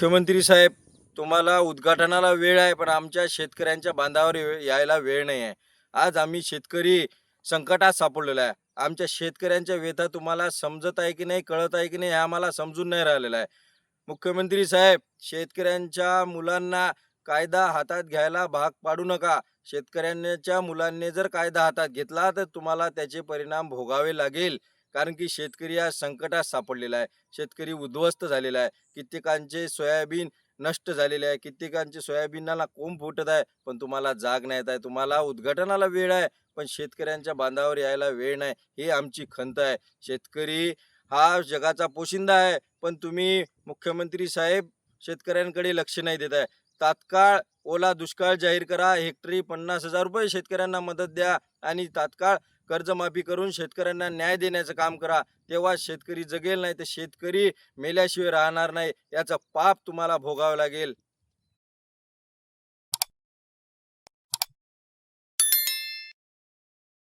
मुख्यमंत्री साहेब तुम्हाला उद्घाटनाला वेळ आहे पण आमच्या शेतकऱ्यांच्या बांधावर यायला वेळ नाही आहे. आज आम्ही शेतकरी संकटात सापडलेलो आहे. आमच्या शेतकऱ्यांच्या व्यथा तुम्हाला समजत आहे की नाही कळत आहे की नाही हे आम्हाला समजून नाही राहिलेलं आहे. मुख्यमंत्री साहेब शेतकऱ्यांच्या मुलांना कायदा हातात घ्यायला भाग पाडू नका. शेतकऱ्यांच्या मुलांनी जर कायदा हातात घेतला तर तुम्हाला त्याचे परिणाम भोगावे लागेल. कारण की शेतकरी या संकटात सापडलेला आहे. शेतकरी उद्ध्वस्त झालेला आहे. कित्येकांचे सोयाबीन नष्ट झालेले आहे. कित्येकांचे सोयाबीनाला कोंब फुटत आहे. पण तुम्हाला जाग नाही येत आहे. तुम्हाला उद्घाटनाला वेळ आहे. पण शेतकऱ्यांच्या बांधावर यायला वेळ नाही. ही आमची खंत आहे. शेतकरी हा जगाचा पोशिंदा आहे. पण तुम्ही मुख्यमंत्री साहेब शेतकऱ्यांकडे लक्ष नाही देत आहे. तात्काळ ओला दुष्काळ जाहीर करा. हेक्टरी पन्नास हजार रुपये शेतकऱ्यांना मदत द्या आणि तात्काळ कर्जमाफी करून शेतकऱ्यांना न्याय देण्याचं काम करा. तेव्हा शेतकरी जगेल नाही तर शेतकरी मेल्याशिवाय राहणार नाही. याचं पाप तुम्हाला भोगावं लागेल.